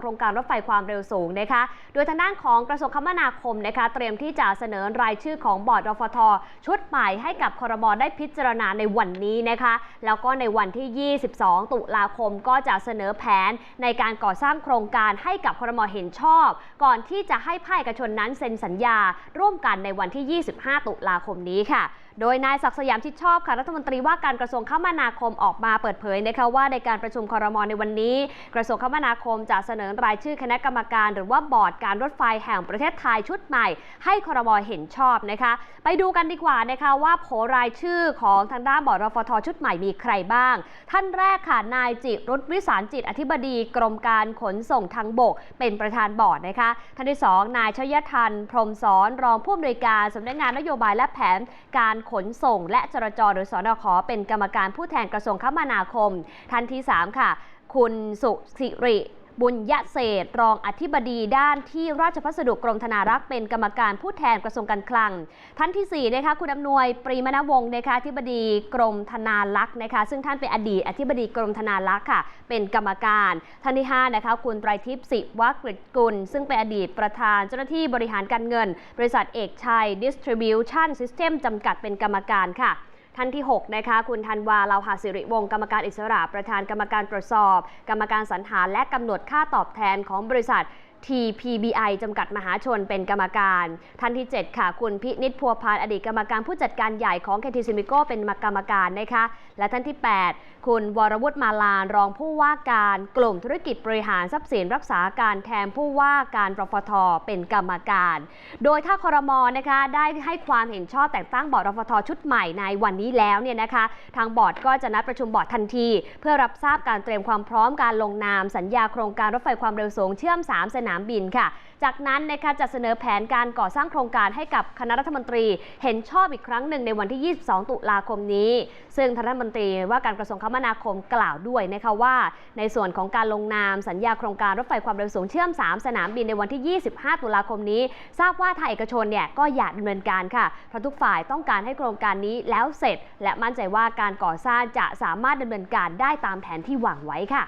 โครงการรถไฟความเร็วสูงนะคะ โดยทางด้านของกระทรวงคมนาคมนะคะ เตรียมที่จะเสนอรายชื่อของบอร์ดรฟท ชุดใหม่ให้กับคอรมอได้พิจารณาในวันนี้นะคะ แล้วก็ในวันที่ 22 ตุลาคมก็จะเสนอแผนในการก่อสร้างโครงการให้กับคอรมอเห็นชอบ ก่อนที่จะให้ภาคเอกชนนั้นเซ็นสัญญา ร่วมกันในวันที่ 25 ตุลาคมนี้ค่ะโดยนายศักดิ์สยามชิดชอบค่ะรัฐมนตรีว่าการกระทรวงคมนาคมออกมาเปิดเผยนะคะว่าในการประชุมคอรมอในวันนี้ กระทรวงคมนาคมจะเสนอรายชื่อคณะกรรมการ หรือว่าบอร์ดการรถไฟแห่งประเทศไทยชุดใหม่ ให้ครมเห็นชอบนะคะ ไปดูกันดีกว่านะคะว่าโผรายชื่อของทางด้านบอร์ดรฟทชุดใหม่มีใครบ้าง ท่านแรกค่ะนายจิรุธวิสารจิตอธิบดีกรมการขนส่งทางบก เป็นประธานบอร์ดนะคะท่านที่สองนายชยทันพรหมสอนรองผู้อำนวยการสำนักงานนโยบายและแผนการขนส่ง และจราจรหรือสอนขเป็นกรรมการผู้แทนกระทรวงคมนาคม ท่านที่ 3 ค่ะ คุณสุสิริ บุญยะเศษรองอธิบดีด้านที่ราชพัสดุกรมธนารักษ์เป็นกรรมการผู้แทนกระทรวงการคลัง ท่านที่4นะคะคุณอำนวยปรีมณวงศ์นะคะอธิบดีกรมธนารักษ์นะคะ ซึ่งท่านเป็นอดีตอธิบดีกรมธนารักษ์ค่ะ เป็นกรรมการ ท่านที่5นะคะคุณไตรทิพย์ศิวกฤตกุล ซึ่งเป็นอดีตประธานเจ้าหน้าที่บริหารการเงิน บริษัทเอกชัย Distribution System จำกัดเป็นกรรมการค่ะ ท่านที่ 6 นะคะ คุณธันวาลาวหาสิริวงศ์กรรมการอิสระ ประธานกรรมการตรวจสอบ กรรมการสรรหาและกำหนดค่าตอบแทนของบริษัท TPBI จำกัดมหาชนเป็นกรรมการ ท่านที่ 7 ค่ะ คุณพินิจพัวพานอดีตกรรมการผู้จัดการใหญ่ของ KT s i m i c o เป็นกรรมการนะคะ และท่านที่ 8 คุณวรวุฒิมาลานรองผู้ว่าการกลุ่มธุรกิจบริหารทรัพย์สินรักษาการแทนผู้ว่าการรฟทเป็นกรรมการ โดยถ้าครมนะคะได้ให้ความเห็นชอบแต่งตั้งบอร์ดรฟทชุดใหม่ในวันนี้แล้วเนี่ยนะคะ ทางบอร์ดก็จะนัดประชุมบอร์ดทันที เพื่อรับทราบการเตรียมความพร้อมการลงนามสัญญาโครงการรถไฟความเร็วสูงเชื่อม 3 สนามบินค่ะ จากนั้นนะคะจะเสนอแผนการก่อสร้างโครงการให้กับคณะรัฐมนตรีเห็นชอบอีกครั้งหนึ่งในวันที่ 22 ตุลาคมนี้ ซึ่งท่านรัฐมนตรีว่าการกระทรวงคมนาคมกล่าวด้วยนะคะว่า ในส่วนของการลงนามสัญญาโครงการรถไฟความเร็วสูงเชื่อม 3 สนามบินในวันที่ 25 ตุลาคมนี้ ทราบว่าทางเอกชนเนี่ยก็อยากดำเนินการค่ะเพราะทุกฝ่ายต้องการให้โครงการนี้แล้วเสร็จ และมั่นใจว่าการก่อสร้างจะสามารถดำเนินการได้ตามแผนที่วางไว้ค่ะ